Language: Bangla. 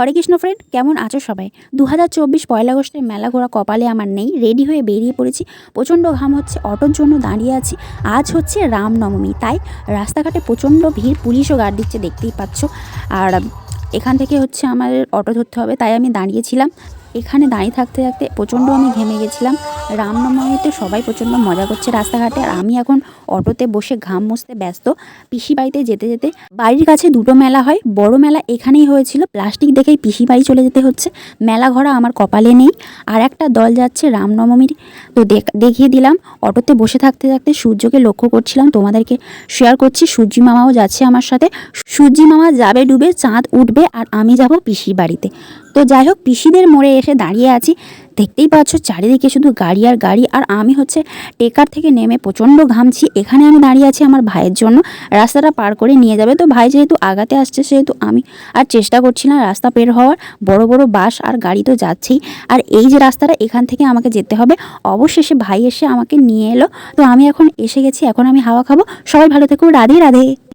হরে কৃষ্ণ ফ্রেন্ড কেমন আছো সবাই? দু হাজার চব্বিশ পয়লা আগস্টের মেলা ঘোরা কপালে আমার নেই। রেডি হয়ে বেরিয়ে পড়েছি। প্রচণ্ড ঘাম হচ্ছে, অটোর জন্য দাঁড়িয়ে আছি। আজ হচ্ছে রামনবমী, তাই রাস্তাঘাটে প্রচণ্ড ভিড়, পুলিশও গার্ড দিচ্ছে, দেখতেই পাচ্ছ। আর এখান থেকে হচ্ছে আমার অটো ধরতে হবে, তাই আমি দাঁড়িয়েছিলাম। এখানে দাঁড়িয়ে থাকতে থাকতে প্রচণ্ড আমি ঘেমে গেছিলাম। রামনবমীতে সবাই প্রচণ্ড মজা করছে রাস্তাঘাটে। আর আমি এখন অটোতে বসে ঘাম মুছতে ব্যস্ত। পিসি বাড়িতে যেতে যেতে বাড়ির কাছে দুটো মেলা হয়। বড় মেলা এখানেই হয়েছিল। প্লাস্টিক দেখেই পিসি বাড়ি চলে যেতে হচ্ছে। মেলা ঘোরা আমার কপালে নেই। আর একটা দল যাচ্ছে রামনবমীর তো দেখ- দেখিয়ে দিলাম। অটোতে বসে থাকতে থাকতে সূর্যকে লক্ষ্য করছিলাম। তোমাদেরকে শেয়ার করছি। সূর্যি মামাও যাচ্ছে আমার সাথে। সূর্যি মামা যাবে ডুবে চাঁদ উঠবে আর আমি যাব পিসির বাড়িতে। তো যাই হোক, পিসিদের মোড়ে এসে দাঁড়িয়ে আছি। দেখতেই পাচ্ছ, চারিদিকে শুধু গাড়ি আর গাড়ি, আর আমি হচ্ছে টেকার থেকে নেমে প্রচণ্ড ঘামছি। এখানে আমি দাঁড়িয়ে আছি আমার ভাইয়ের জন্য। রাস্তাটা পার করে নিয়ে যাবে। তো ভাই যেহেতু আগাতে আসছে, সেহেতু আমি আর চেষ্টা করছি না রাস্তা বের হওয়ার। বড় বড় বাস আর গাড়ি তো যাচ্ছেই। আর এই যে রাস্তাটা, এখান থেকে আমাকে যেতে হবে। অবশেষে ভাই এসে আমাকে নিয়ে এলো। তো আমি এখন এসে গেছি। এখন আমি হাওয়া খাব। সবাই ভালো থেকো। রাধে রাধে।